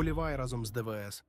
Вболівай разом з ДВС.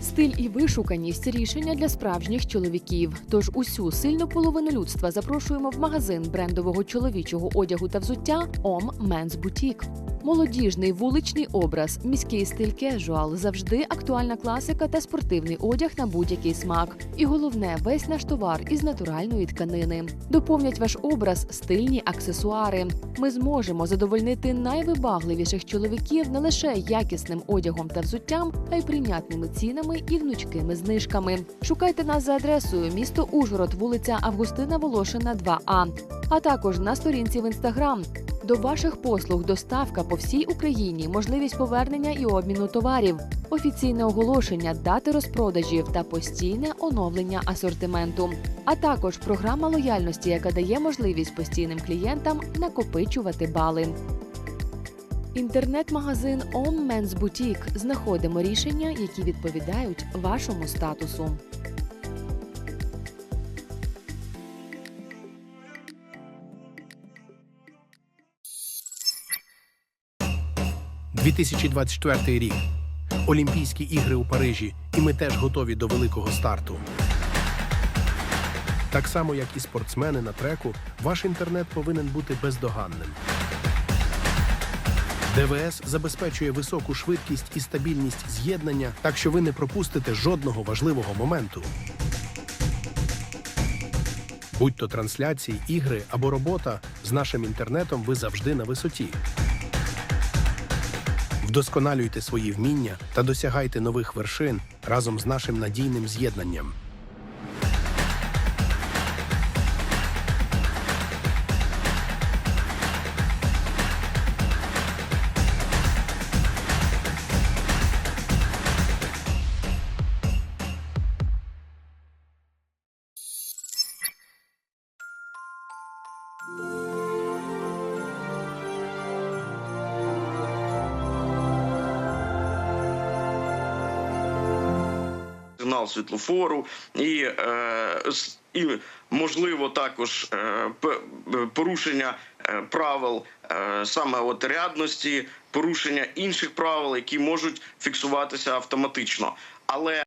Стиль і вишуканість рішення для справжніх чоловіків. Тож усю сильну половину людства запрошуємо в магазин брендового чоловічого одягу та взуття Om Men's Boutique. Молодіжний вуличний образ, міський стиль кежуал, завжди актуальна класика та спортивний одяг на будь-який смак. І головне, весь наш товар із натуральної тканини. Доповнять ваш образ стильні аксесуари. Ми зможемо задовольнити найвибагливіших чоловіків не лише якісним одягом та взуттям, а й прийнятними цінами і гнучкими знижками. Шукайте нас за адресою місто Ужгород, вулиця Августина Волошина, 2А, а також на сторінці в інстаграм. До ваших послуг доставка по всій Україні, можливість повернення і обміну товарів, офіційне оголошення, дати розпродажів та постійне оновлення асортименту, а також програма лояльності, яка дає можливість постійним клієнтам накопичувати бали. Інтернет-магазин Om Men's Boutique. Знаходимо рішення, які відповідають вашому статусу. – 2024 рік. Олімпійські ігри у Парижі, і ми теж готові до великого старту. Так само, як і спортсмени на треку, ваш інтернет повинен бути бездоганним. ДВС забезпечує високу швидкість і стабільність з'єднання, так що ви не пропустите жодного важливого моменту. Будь то трансляції, ігри або робота, з нашим інтернетом ви завжди на висоті. Вдосконалюйте свої вміння та досягайте нових вершин разом з нашим надійним з'єднанням. Сигнал світлофору і, е, і можливо також е, порушення е, правил е, саме от рядності, порушення інших правил, які можуть фіксуватися автоматично. Але